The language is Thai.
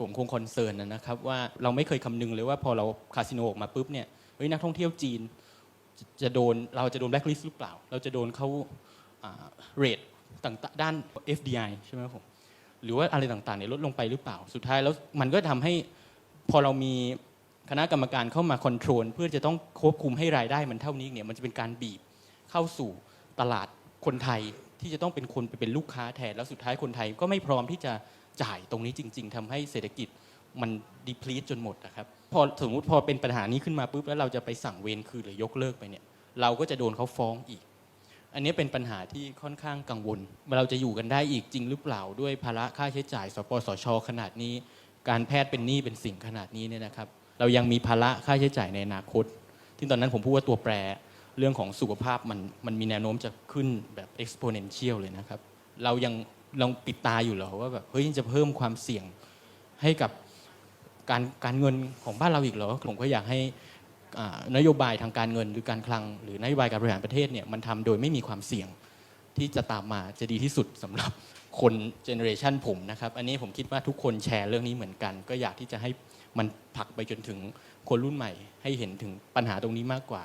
ผมคงคอนเซิร์นนะครับว่าเราไม่เคยคำนึงเลยว่าพอเราคาสิโนออกมาปุ๊บเนี่ยเฮ้ยนักท่องเที่ยวจีนจะโดนเราจะโดนแบล็คลิสต์หรือเปล่า เราจะโดนเขาเรทต่างๆด้าน FDI ใช่ไหมครับผมหรือว่าอะไรต่างๆเนี่ยลดลงไปหรือเปล่า สุดท้ายแล้วมันก็ทำให้พอเรามีคณะกรรมการเข้ามาคอนโทรลเพื่อจะต้องควบคุมให้รายได้มันเท่านี้เนี่ยมันจะเป็นการบีบเข้าสู่ตลาดคนไทยที่จะต้องเป็นคนไปเป็นลูกค้าแทนแล้วสุดท้ายคนไทยก็ไม่พร้อมที่จะ จ่ายตรงนี้จริง ๆทำให้เศรษฐกิจมันดีพลีทจนหมดนะครับพอสมมติพอเป็นปัญหานี้ขึ้นมาปุ๊บแล้วเราจะไปสั่งเวรคืนหรือยกเลิกไปเนี่ยเราก็จะโดนเขาฟ้องอีก อันนี้เป็นปัญหาที่ค่อนข้างกังวล เราจะอยู่กันได้อีกจริงหรือเปล่าด้วยภาระค่าใช้จ่าย สปสช ขนาดนี้ การแพทย์เป็นหนี้เป็นสิ่งขนาดนี้เนี่ยนะครับ เรายังมีภาระค่าใช้จ่ายในอนาคตที่ตอนนั้นผมพูดว่าตัวแปรเรื่องของสุขภาพมันมันมีแนวโน้มจะขึ้นแบบ exponential เลยนะครับ เรายัง ลองปิดตาอยู่เหรอว่าแบบเฮ้ยจะเพิ่มความเสี่ยงให้กับการการเงินของบ้านเราอีกเหรอผมก็อยากให้นโยบายทางการเงินหรือการคลัง หรือนโยบายการบริหารประเทศเนี่ยมันทำโดยไม่มีความเสี่ยงที่จะตามมาจะดีที่สุดสำหรับคนเจเนอเรชันผมนะครับ อันนี้ผมคิดว่าทุกคนแชร์เรื่องนี้เหมือนกัน ก็อยากที่จะให้มันผลักไปจนถึงคนรุ่นใหม่ ให้เห็นถึงปัญหาตรงนี้มากกว่า